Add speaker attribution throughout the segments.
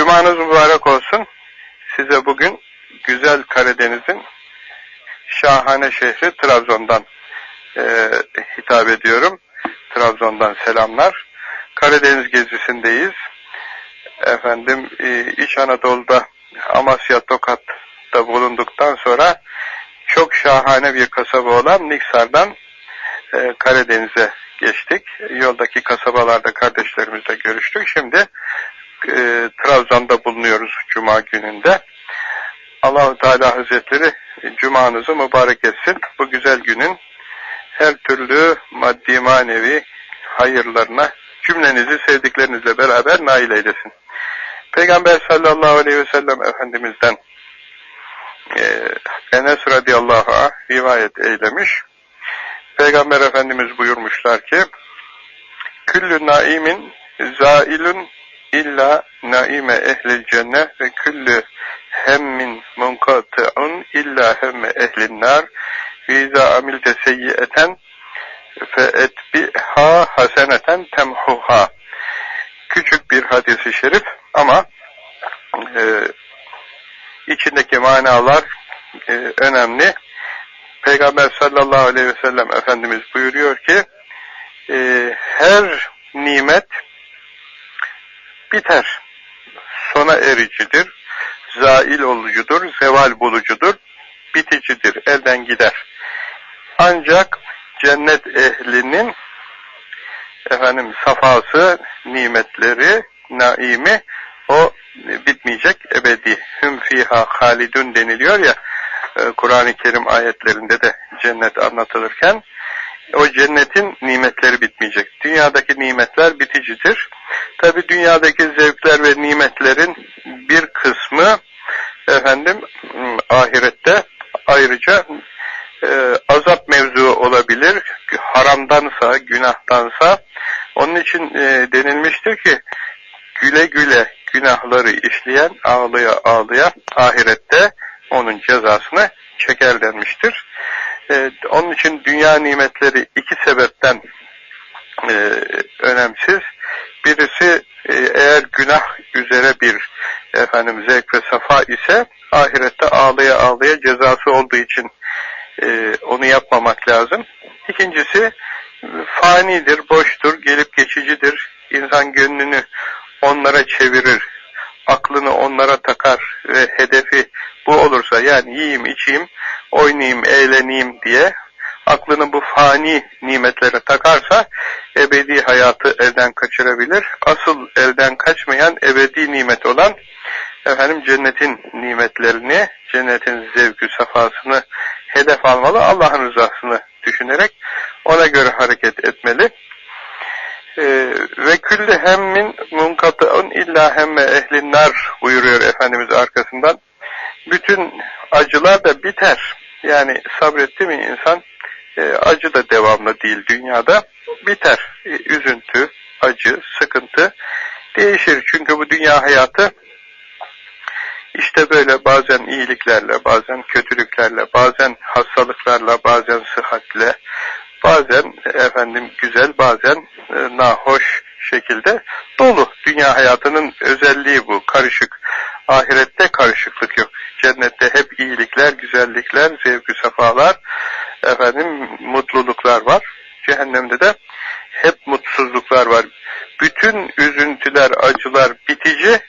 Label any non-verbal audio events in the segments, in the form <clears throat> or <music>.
Speaker 1: Cumanız mübarek olsun. Size bugün güzel Karadeniz'in şahane şehri Trabzon'dan e, hitap ediyorum. Trabzon'dan selamlar. Karadeniz gezisindeyiz. Efendim e, İç Anadolu'da Amasya Tokat'ta bulunduktan sonra çok şahane bir kasaba olan Niksar'dan e, Karadeniz'e geçtik. Yoldaki kasabalarda kardeşlerimizle görüştük. Şimdi e, Trabzon'da bulunuyoruz Cuma gününde. Allahu Teala Hazretleri Cuma'nızı mübarek etsin. Bu güzel günün her türlü maddi manevi hayırlarına cümlenizi sevdiklerinizle beraber nail eylesin. Peygamber sallallahu aleyhi ve sellem Efendimiz'den e, Enes radıyallahu anh rivayet eylemiş. Peygamber Efendimiz buyurmuşlar ki Küllü naimin zailun illa naime ehlil cennet ve küllü hemmin munkati'un illa hemme ehlin nar ve izâ amilte seyyiyeten fe etbiha haseneten temhuha küçük bir hadisi şerif ama e, içindeki manalar e, önemli. Peygamber sallallahu aleyhi ve sellem Efendimiz buyuruyor ki e, her nimet biter. Sona ericidir. Zail olucudur. Zeval bulucudur. Biticidir. Elden gider. Ancak cennet ehlinin efendim safası, nimetleri, naimi o bitmeyecek ebedi. Hüm fiha halidun deniliyor ya Kur'an-ı Kerim ayetlerinde de cennet anlatılırken o cennetin nimetleri bitmeyecek. Dünyadaki nimetler biticidir. Tabi dünyadaki zevkler ve nimetlerin bir kısmı efendim ahirette ayrıca e, azap mevzu olabilir. Haramdansa, günahtansa onun için e, denilmiştir ki güle güle günahları işleyen ağlıya ağlıya ahirette onun cezasını çeker denmiştir. Ee, onun için dünya nimetleri iki sebepten e, önemsiz. Birisi e, eğer günah üzere bir efendim zevk ve safa ise ahirette ağlaya ağlaya cezası olduğu için e, onu yapmamak lazım. İkincisi fanidir, boştur, gelip geçicidir. İnsan gönlünü onlara çevirir, aklını onlara takar ve hedefi bu olursa yani yiyeyim, içeyim, oynayayım, eğleneyim diye aklını bu fani nimetlere takarsa ebedi hayatı elden kaçırabilir. Asıl elden kaçmayan ebedi nimet olan efendim cennetin nimetlerini, cennetin zevkü safasını hedef almalı. Allah'ın rızasını düşünerek ona göre hareket etmeli. Ee, ve küllü hemmin munkatıun illa hemme ehlinnar buyuruyor Efendimiz arkasından. Bütün acılar da biter. Yani sabretti mi insan e, acı da devamlı değil dünyada. Biter. E, üzüntü, acı, sıkıntı değişir. Çünkü bu dünya hayatı işte böyle bazen iyiliklerle, bazen kötülüklerle, bazen hastalıklarla, bazen sıhhatle, bazen efendim güzel, bazen e, nahoş şekilde dolu. Dünya hayatının özelliği bu, karışık. Ahirette karışıklık yok. Cennette hep iyilikler, güzellikler, zevkü safalar, efendim mutluluklar var. Cehennemde de hep mutsuzluklar var. Bütün üzüntüler, acılar bitici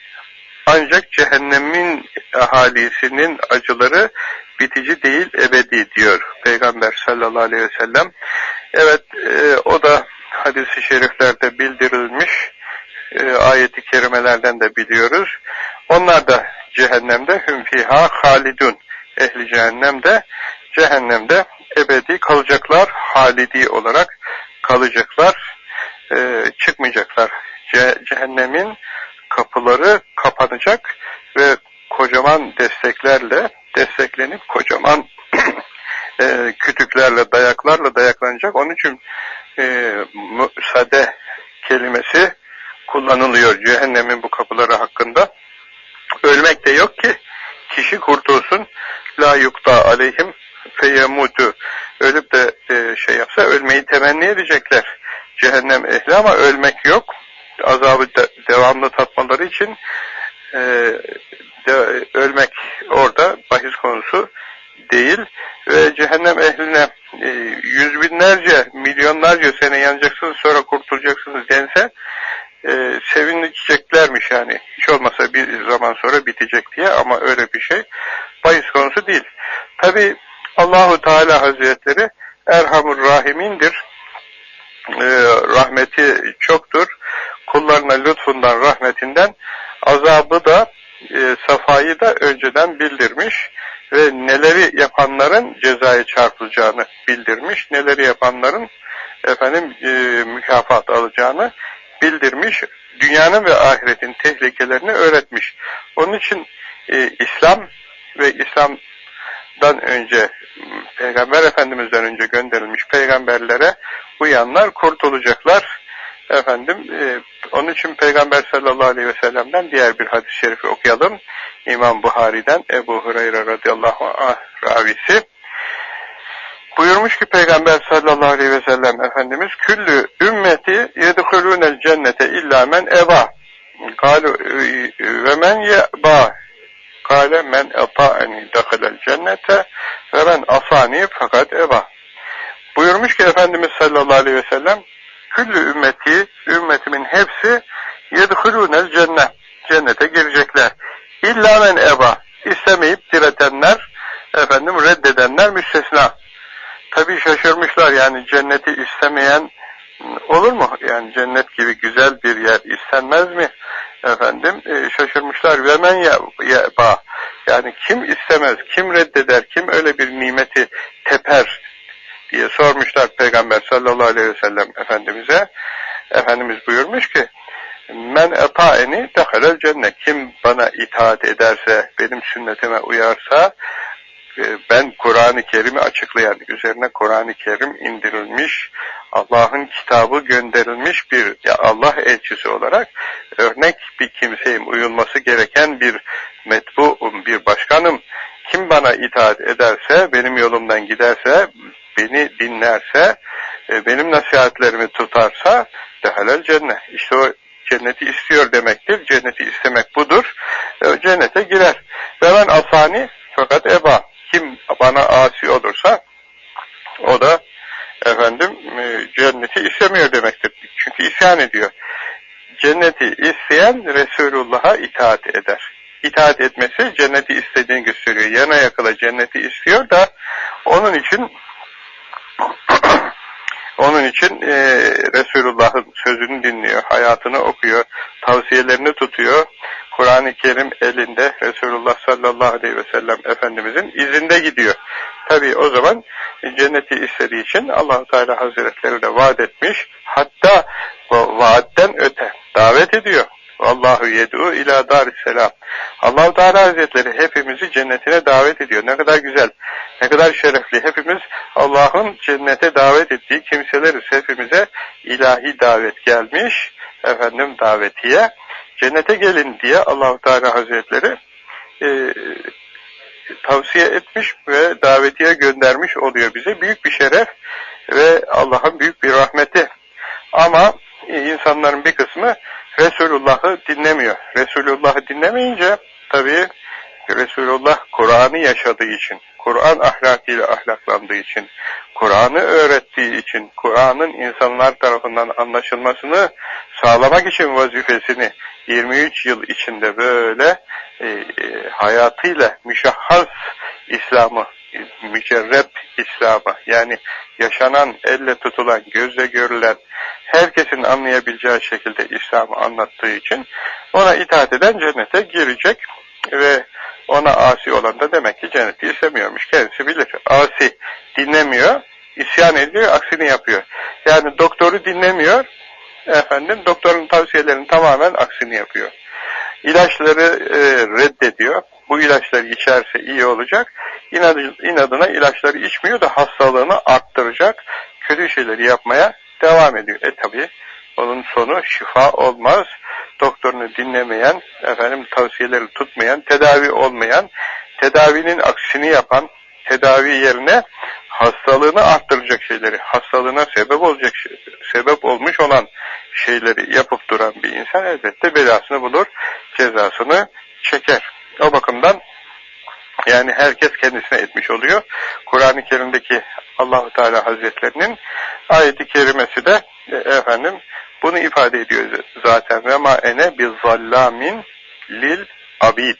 Speaker 1: ancak cehennemin ahalisinin acıları bitici değil ebedi diyor Peygamber sallallahu aleyhi ve sellem. Evet e, o da hadisi şeriflerde bildirilmiş e, ayeti kerimelerden de biliyoruz. Onlar da cehennemde hümfiha halidun ehli cehennemde cehennemde ebedi kalacaklar halidi olarak kalacaklar e, çıkmayacaklar. Ce cehennemin kapıları kapanacak ve kocaman desteklerle desteklenip kocaman <clears throat> e, kütüklerle, dayaklarla dayaklanacak. Onun için e, müsaade kelimesi kullanılıyor cehennemin bu kapıları hakkında. Ölmek de yok ki kişi kurtulsun. La yukta aleyhim feyemutu. Ölüp de e, şey yapsa ölmeyi temenni edecekler. Cehennem ehli ama ölmek yok. Azabı de, devamlı tatmaları için e, de, ölmek orada bahis konusu değil ve cehennem ehline e, yüz binlerce, milyonlarca sene yanacaksınız sonra kurtulacaksınız dense e, sevineceklermiş yani. Hiç olmasa bir zaman sonra bitecek diye ama öyle bir şey bahis konusu değil. Tabi Allahu Teala Hazretleri Erhamur Rahimindir. E, rahmeti çoktur. Kullarına lütfundan, rahmetinden azabı da e, safayı da önceden bildirmiş ve neleri yapanların cezaya çarpılacağını bildirmiş, neleri yapanların efendim e, mükafat alacağını bildirmiş, dünyanın ve ahiretin tehlikelerini öğretmiş. Onun için e, İslam ve İslam'dan önce Peygamber Efendimiz'den önce gönderilmiş peygamberlere uyanlar kurtulacaklar. Efendim, e, onun için Peygamber sallallahu aleyhi ve sellem'den diğer bir hadis-i şerifi okuyalım. İmam Buhari'den Ebu Hureyre radıyallahu anh ravisi. Buyurmuş ki Peygamber sallallahu aleyhi ve sellem Efendimiz küllü ümmeti yedhulûnel cennete illa men eba. Kalu ve men yeba. Kale men eta'eni dehalel cennete ve men asani fakat eba. Buyurmuş ki Efendimiz sallallahu aleyhi ve sellem küllü ümmeti, ümmetimin hepsi yedhulûnel cennet. Cennete girecekler. İlla men eba. istemeyip diretenler, efendim reddedenler müstesna. Tabi şaşırmışlar yani cenneti istemeyen olur mu? Yani cennet gibi güzel bir yer istenmez mi? Efendim e, şaşırmışlar. Ve men ya, ya ba. Yani kim istemez, kim reddeder, kim öyle bir nimeti teper diye sormuşlar Peygamber sallallahu aleyhi ve sellem Efendimiz'e. Efendimiz buyurmuş ki Men eta'eni dehalel cennet. Kim bana itaat ederse, benim sünnetime uyarsa, ben Kur'an-ı Kerim'i açıklayan, üzerine Kur'an-ı Kerim indirilmiş, Allah'ın kitabı gönderilmiş bir ya Allah elçisi olarak örnek bir kimseyim, uyulması gereken bir metbuum, bir başkanım. Kim bana itaat ederse, benim yolumdan giderse, beni dinlerse, e, benim nasihatlerimi tutarsa, dehalel cennet. İşte o cenneti istiyor demektir. Cenneti istemek budur. E, cennete girer. Ve ben asani fakat eba. Kim bana asi olursa o da efendim e, cenneti istemiyor demektir. Çünkü isyan ediyor. Cenneti isteyen Resulullah'a itaat eder. İtaat etmesi cenneti istediğini gösteriyor. Yana yakala cenneti istiyor da onun için <clears throat> onun için e, Resulullah'ın sözünü dinliyor, hayatını okuyor, tavsiyelerini tutuyor. Kur'an-ı Kerim elinde Resulullah sallallahu aleyhi ve sellem Efendimizin izinde gidiyor. Tabi o zaman cenneti istediği için allah Teala Hazretleri de vaat etmiş. Hatta vaatten öte davet ediyor. Allahu yed'u ila darisselam. allah Teala Hazretleri hepimizi cennetine davet ediyor. Ne kadar güzel, ne kadar şerefli. Hepimiz Allah'ın cennete davet ettiği kimseleriz. Hepimize ilahi davet gelmiş. Efendim davetiye. Cennete gelin diye allah Teala Hazretleri e, tavsiye etmiş ve davetiye göndermiş oluyor bize. Büyük bir şeref ve Allah'ın büyük bir rahmeti. Ama insanların bir kısmı Resulullah'ı dinlemiyor. Resulullah'ı dinlemeyince tabii Resulullah Kur'an'ı yaşadığı için, Kur'an ahlakıyla ahlaklandığı için, Kur'an'ı öğrettiği için, Kur'an'ın insanlar tarafından anlaşılmasını sağlamak için vazifesini 23 yıl içinde böyle e, e, hayatıyla müşahhas İslam'ı, mücerrep İslam'ı yani yaşanan, elle tutulan, gözle görülen, herkesin anlayabileceği şekilde İslam'ı anlattığı için ona itaat eden cennete girecek ve ona asi olan da demek ki cenneti istemiyormuş. Kendisi bilir. Asi dinlemiyor, isyan ediyor, aksini yapıyor. Yani doktoru dinlemiyor, efendim doktorun tavsiyelerini tamamen aksini yapıyor. İlaçları e, reddediyor. Bu ilaçları içerse iyi olacak. İnadı, inadına ilaçları içmiyor da hastalığını arttıracak. Kötü şeyleri yapmaya devam ediyor. E tabi onun sonu şifa olmaz. Doktorunu dinlemeyen, efendim tavsiyeleri tutmayan, tedavi olmayan, tedavinin aksini yapan, tedavi yerine hastalığını arttıracak şeyleri, hastalığına sebep olacak şey, sebep olmuş olan şeyleri yapıp duran bir insan elbette belasını bulur, cezasını çeker. O bakımdan yani herkes kendisine etmiş oluyor. Kur'an-ı Kerim'deki Allahu Teala Hazretlerinin ayeti kerimesi de e, efendim bunu ifade ediyor zaten. Ve ma ene bi zallamin lil abid.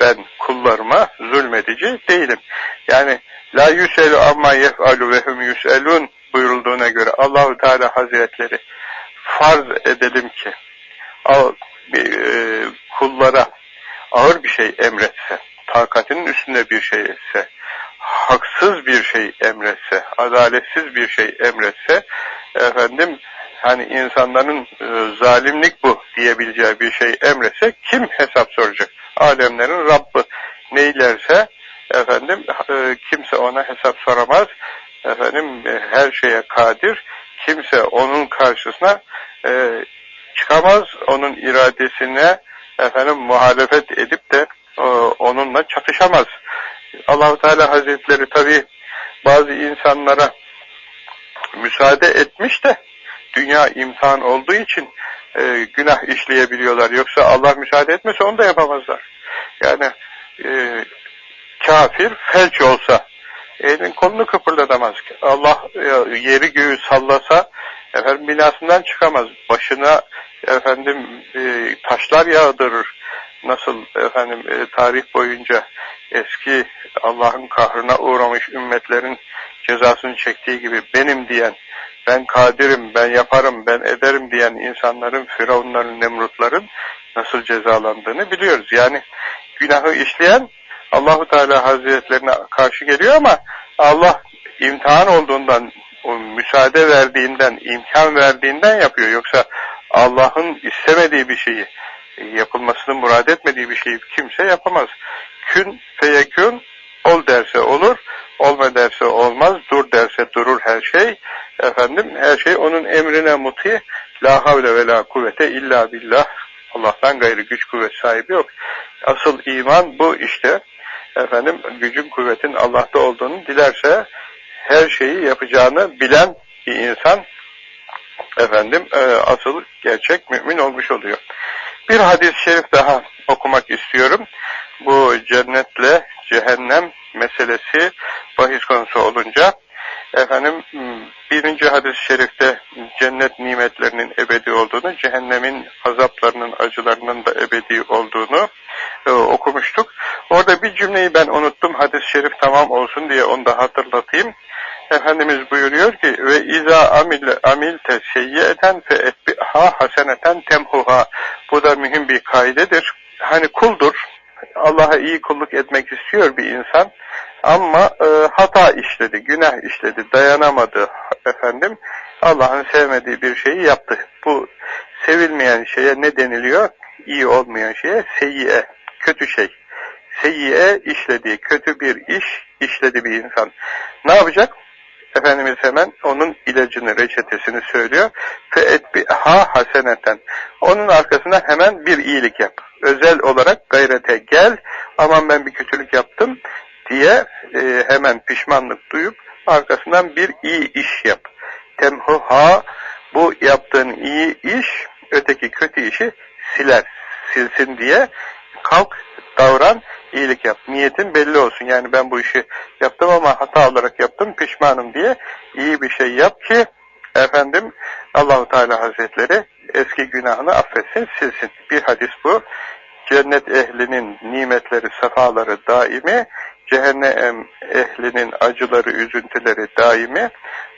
Speaker 1: Ben kullarıma zulmedici değilim. Yani la yuselu amma yef'alu ve hum yuselun buyurulduğuna göre Allahu Teala Hazretleri farz edelim ki e, kullara ağır bir şey emretse, takatinin üstünde bir şey etse, haksız bir şey emretse, adaletsiz bir şey emretse, efendim hani insanların e, zalimlik bu diyebileceği bir şey emretse kim hesap soracak? Alemlerin Rabbi neylerse efendim e, kimse ona hesap soramaz. Efendim e, her şeye kadir. Kimse onun karşısına e, çıkamaz. Onun iradesine efendim muhalefet edip de e, onunla çatışamaz. Allahu Teala Hazretleri tabi bazı insanlara müsaade etmiş de dünya imtihan olduğu için e, günah işleyebiliyorlar. Yoksa Allah müsaade etmese onu da yapamazlar. Yani e, kafir felç olsa elin kolunu kıpırdatamaz. Allah e, yeri göğü sallasa efendim binasından çıkamaz. Başına efendim e, taşlar yağdırır. Nasıl efendim e, tarih boyunca eski Allah'ın kahrına uğramış ümmetlerin cezasını çektiği gibi benim diyen, ben kadirim, ben yaparım, ben ederim diyen insanların, firavunların, nemrutların nasıl cezalandığını biliyoruz. Yani günahı işleyen Allahu Teala Hazretlerine karşı geliyor ama Allah imtihan olduğundan, o müsaade verdiğinden, imkan verdiğinden yapıyor. Yoksa Allah'ın istemediği bir şeyi, yapılmasını murad etmediği bir şeyi kimse yapamaz. Kün feyekün, ol derse olur, olma derse olmaz, dur derse durur her şey. Efendim her şey onun emrine muti. La havle ve la kuvvete illa billah. Allah'tan gayrı güç kuvvet sahibi yok. Asıl iman bu işte. Efendim gücün kuvvetin Allah'ta olduğunu dilerse her şeyi yapacağını bilen bir insan efendim e, asıl gerçek mümin olmuş oluyor. Bir hadis-i şerif daha okumak istiyorum. Bu cennetle cehennem meselesi bahis konusu olunca efendim birinci hadis-i şerifte cennet nimetlerinin ebedi olduğunu, cehennemin azaplarının, acılarının da ebedi olduğunu e, okumuştuk. Orada bir cümleyi ben unuttum. Hadis-i şerif tamam olsun diye onu da hatırlatayım. Efendimiz buyuruyor ki ve iza amil amilte seyyiyeten fe etbiha haseneten temhuha. Bu da mühim bir kaidedir. Hani kuldur. Allah'a iyi kulluk etmek istiyor bir insan ama e, hata işledi, günah işledi, dayanamadı efendim. Allah'ın sevmediği bir şeyi yaptı. Bu sevilmeyen şeye ne deniliyor? İyi olmayan şeye seyyiye, kötü şey. Seyyiye işlediği, kötü bir iş işledi bir insan. Ne yapacak? Efendimiz hemen onun ilacını, reçetesini söylüyor. فَاَتْبِهَا haseneten. Onun arkasına hemen bir iyilik yap. Özel olarak gayrete gel, aman ben bir kötülük yaptım diye e, hemen pişmanlık duyup arkasından bir iyi iş yap. Temhuha bu yaptığın iyi iş öteki kötü işi siler, silsin diye kalk, davran, iyilik yap. Niyetin belli olsun. Yani ben bu işi yaptım ama hata olarak yaptım, pişmanım diye iyi bir şey yap ki efendim Allahu Teala Hazretleri eski günahını affetsin, silsin. Bir hadis bu. Cennet ehlinin nimetleri, sefaları daimi, cehennem ehlinin acıları, üzüntüleri daimi.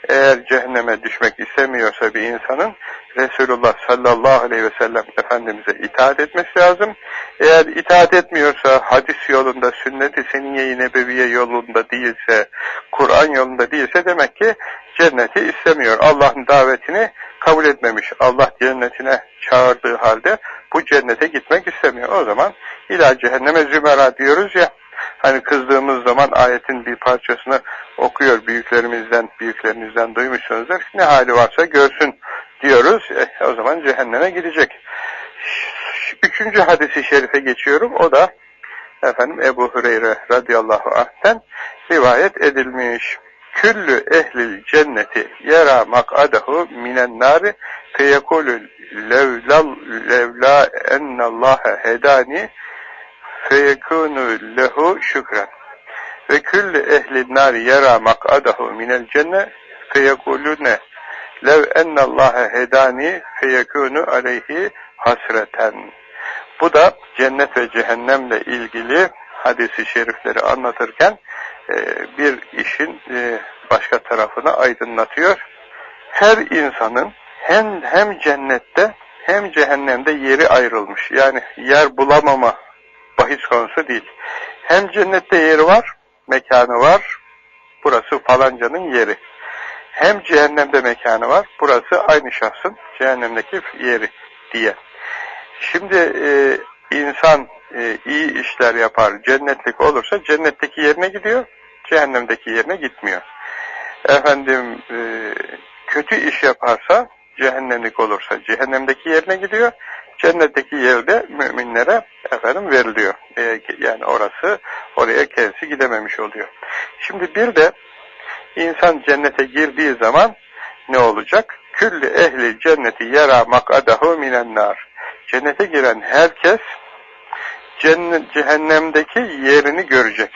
Speaker 1: Eğer cehenneme düşmek istemiyorsa bir insanın Resulullah sallallahu aleyhi ve sellem Efendimiz'e itaat etmesi lazım. Eğer itaat etmiyorsa hadis yolunda, sünnet-i seniye-i nebeviye yolunda değilse, Kur'an yolunda değilse demek ki cenneti istemiyor. Allah'ın davetini kabul etmemiş. Allah cennetine çağırdığı halde bu cennete gitmek istemiyor. O zaman ila cehenneme zümera diyoruz ya, Hani kızdığımız zaman ayetin bir parçasını okuyor büyüklerimizden, büyüklerinizden duymuşsunuzdur. Ne hali varsa görsün diyoruz. E, o zaman cehenneme gidecek. Üçüncü hadisi şerife geçiyorum. O da efendim Ebu Hureyre radıyallahu anh'ten rivayet edilmiş. Küllü ehlil cenneti yera mak'adahu minen nari feyekulü levla, levla ennallâhe hedani feyekûnü lehu şükren. Ve küllü ehlin nari yera mak'adahu minel cennet feyekulüne lev ennallâhe hedani feyekûnü aleyhi hasreten. Bu da cennet ve cehennemle ilgili hadisi şerifleri anlatırken e, bir işin e, başka tarafını aydınlatıyor. Her insanın hem hem cennette hem cehennemde yeri ayrılmış. Yani yer bulamama bahis konusu değil. Hem cennette yeri var, mekanı var. Burası falancanın yeri. Hem cehennemde mekanı var. Burası aynı şahsın cehennemdeki yeri diye. Şimdi e, insan e, iyi işler yapar, cennetlik olursa cennetteki yerine gidiyor, cehennemdeki yerine gitmiyor. Efendim e, kötü iş yaparsa, cehennemlik olursa cehennemdeki yerine gidiyor, cennetteki yerde müminlere efendim veriliyor. Yani orası, oraya kendisi gidememiş oluyor. Şimdi bir de insan cennete girdiği zaman ne olacak? Küllü ehli cenneti yera makadahu minen nar. Cennete giren herkes cennet, cehennemdeki yerini görecek.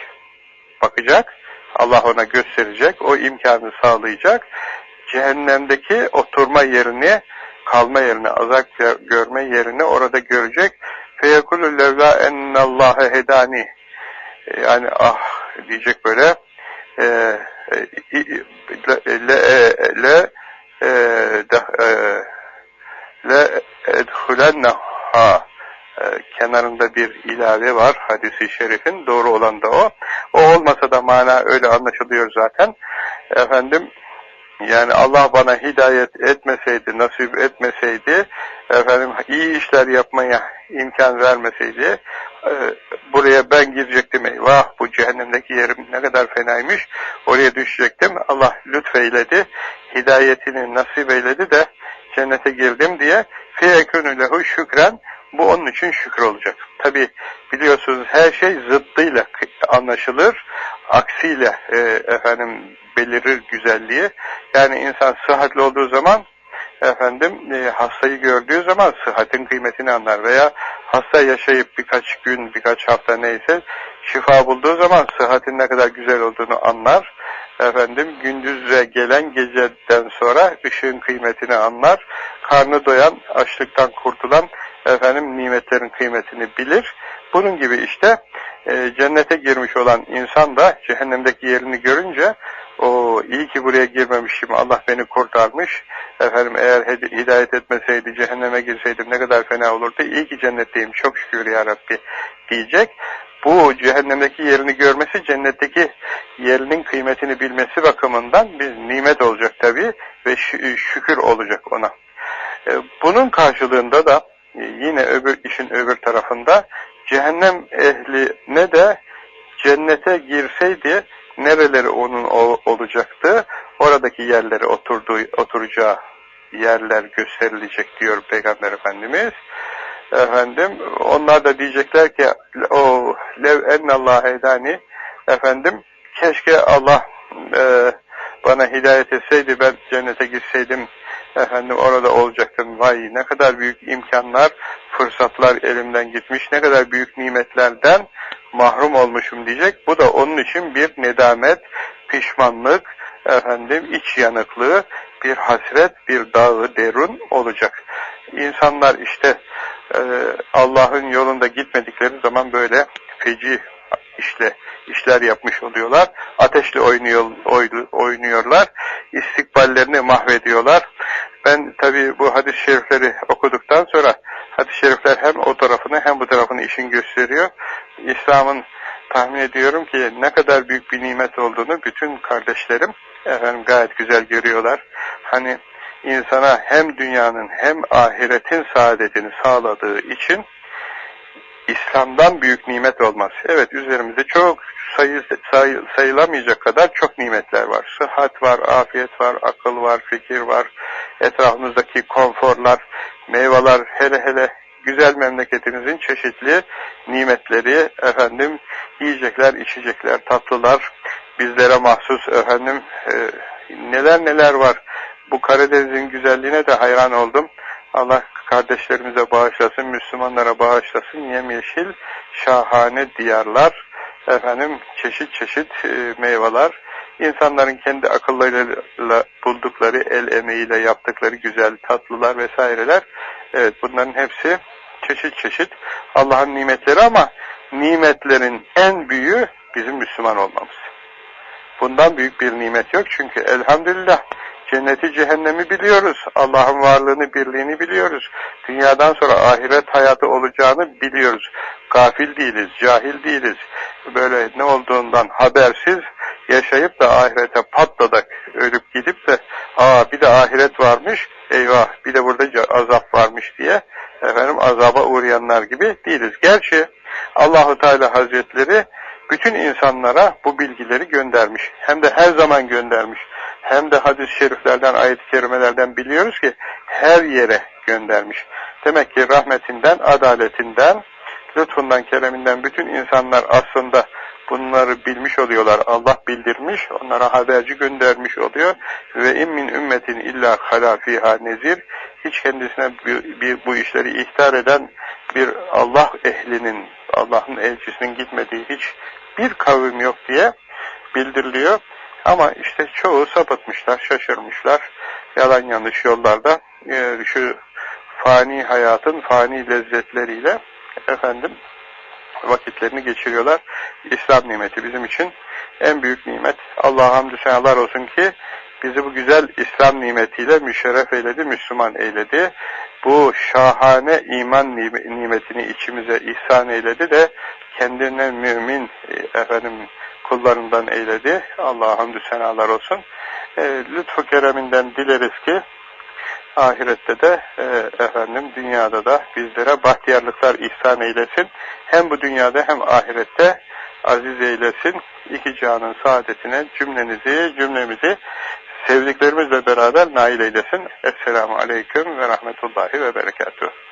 Speaker 1: Bakacak, Allah ona gösterecek, o imkanı sağlayacak. Cehennemdeki oturma yerini, kalma yerini, azap görme yerini orada görecek feyekulü levla ennallâhe hedani yani ah diyecek böyle ee, e, le e, e, le le edhulenneha ee, kenarında bir ilave var hadisi şerifin. Doğru olan da o. O olmasa da mana öyle anlaşılıyor zaten. Efendim yani Allah bana hidayet etmeseydi, nasip etmeseydi efendim iyi işler yapmaya imkan vermeseydi, e, buraya ben girecektim. Eyvah bu cehennemdeki yerim ne kadar fenaymış. Oraya düşecektim. Allah lütfeyledi, hidayetini nasip eyledi de cennete girdim diye fiyekünü şükren bu onun için şükür olacak. Tabi biliyorsunuz her şey zıttıyla anlaşılır, aksiyle e, efendim belirir güzelliği. Yani insan sıhhatli olduğu zaman efendim e, hastayı gördüğü zaman sıhhatin kıymetini anlar veya hasta yaşayıp birkaç gün, birkaç hafta neyse şifa bulduğu zaman sıhhatin ne kadar güzel olduğunu anlar. Efendim gündüzle gelen geceden sonra ışığın kıymetini anlar. Karnı doyan, açlıktan kurtulan efendim nimetlerin kıymetini bilir. Bunun gibi işte e, cennete girmiş olan insan da cehennemdeki yerini görünce o iyi ki buraya girmemişim, Allah beni kurtarmış. Efendim eğer hidayet etmeseydi, cehenneme girseydim ne kadar fena olurdu. İyi ki cennetteyim, çok şükür ya Rabbi diyecek. Bu cehennemdeki yerini görmesi, cennetteki yerinin kıymetini bilmesi bakımından bir nimet olacak tabii ve şükür olacak ona. E, bunun karşılığında da e, yine öbür işin öbür tarafında cehennem ehline de cennete girseydi nereleri onun olacaktı? Oradaki yerleri oturduğu, oturacağı yerler gösterilecek diyor Peygamber Efendimiz. Efendim onlar da diyecekler ki o lev ennallah edani efendim keşke Allah e, bana hidayet etseydi ben cennete gitseydim efendim orada olacaktım. Vay ne kadar büyük imkanlar, fırsatlar elimden gitmiş, ne kadar büyük nimetlerden mahrum olmuşum diyecek. Bu da onun için bir nedamet, pişmanlık, efendim iç yanıklığı, bir hasret, bir dağı derun olacak. İnsanlar işte e, Allah'ın yolunda gitmedikleri zaman böyle feci işle işler yapmış oluyorlar. Ateşle oynuyor, oynuyorlar. İstikballerini mahvediyorlar. Ben tabi bu hadis-i şerifleri okuduktan sonra hadis-i şerifler hem o tarafını hem bu tarafını işin gösteriyor. İslam'ın tahmin ediyorum ki ne kadar büyük bir nimet olduğunu bütün kardeşlerim efendim gayet güzel görüyorlar. Hani insana hem dünyanın hem ahiretin saadetini sağladığı için İslam'dan büyük nimet olmaz. Evet üzerimizde çok sayı, sayı, sayılamayacak kadar çok nimetler var. Sıhhat var, afiyet var, akıl var, fikir var, etrafımızdaki konforlar, meyveler hele hele güzel memleketimizin çeşitli nimetleri, efendim yiyecekler, içecekler, tatlılar, bizlere mahsus efendim e, neler neler var. Bu Karadeniz'in güzelliğine de hayran oldum. Allah kardeşlerimize bağışlasın, Müslümanlara bağışlasın. Yemyeşil, şahane diyarlar, efendim çeşit çeşit e, meyveler, insanların kendi akıllarıyla buldukları, el emeğiyle yaptıkları güzel tatlılar vesaireler. Evet bunların hepsi çeşit çeşit Allah'ın nimetleri ama nimetlerin en büyüğü bizim Müslüman olmamız. Bundan büyük bir nimet yok çünkü elhamdülillah cenneti cehennemi biliyoruz. Allah'ın varlığını, birliğini biliyoruz. Dünyadan sonra ahiret hayatı olacağını biliyoruz. Gafil değiliz, cahil değiliz. Böyle ne olduğundan habersiz yaşayıp da ahirete patladık, ölüp gidip de aa bir de ahiret varmış, eyvah bir de burada azap varmış diye efendim azaba uğrayanlar gibi değiliz. Gerçi Allahu Teala Hazretleri bütün insanlara bu bilgileri göndermiş. Hem de her zaman göndermiş. Hem de hadis-i şeriflerden, ayet-i kerimelerden biliyoruz ki her yere göndermiş. Demek ki rahmetinden, adaletinden, lütfundan, kereminden bütün insanlar aslında bunları bilmiş oluyorlar. Allah bildirmiş, onlara haberci göndermiş oluyor. Ve immin ümmetin illa halâ fîhâ nezir. Hiç kendisine bu işleri ihtar eden bir Allah ehlinin, Allah'ın elçisinin gitmediği hiç bir kavim yok diye bildiriliyor. Ama işte çoğu sapıtmışlar, şaşırmışlar. Yalan yanlış yollarda e, şu fani hayatın fani lezzetleriyle efendim vakitlerini geçiriyorlar. İslam nimeti bizim için en büyük nimet. Allah'a hamdü senalar olsun ki bizi bu güzel İslam nimetiyle müşerref eyledi, Müslüman eyledi. Bu şahane iman nimetini içimize ihsan eyledi de kendine mümin e, efendim kullarından eyledi. Allah'a hamdü senalar olsun. E, lütfu kereminden dileriz ki ahirette de e, efendim dünyada da bizlere bahtiyarlıklar ihsan eylesin. Hem bu dünyada hem ahirette aziz eylesin. İki canın saadetine cümlenizi, cümlemizi sevdiklerimizle beraber nail eylesin. Esselamu Aleyküm ve Rahmetullahi ve Berekatuhu.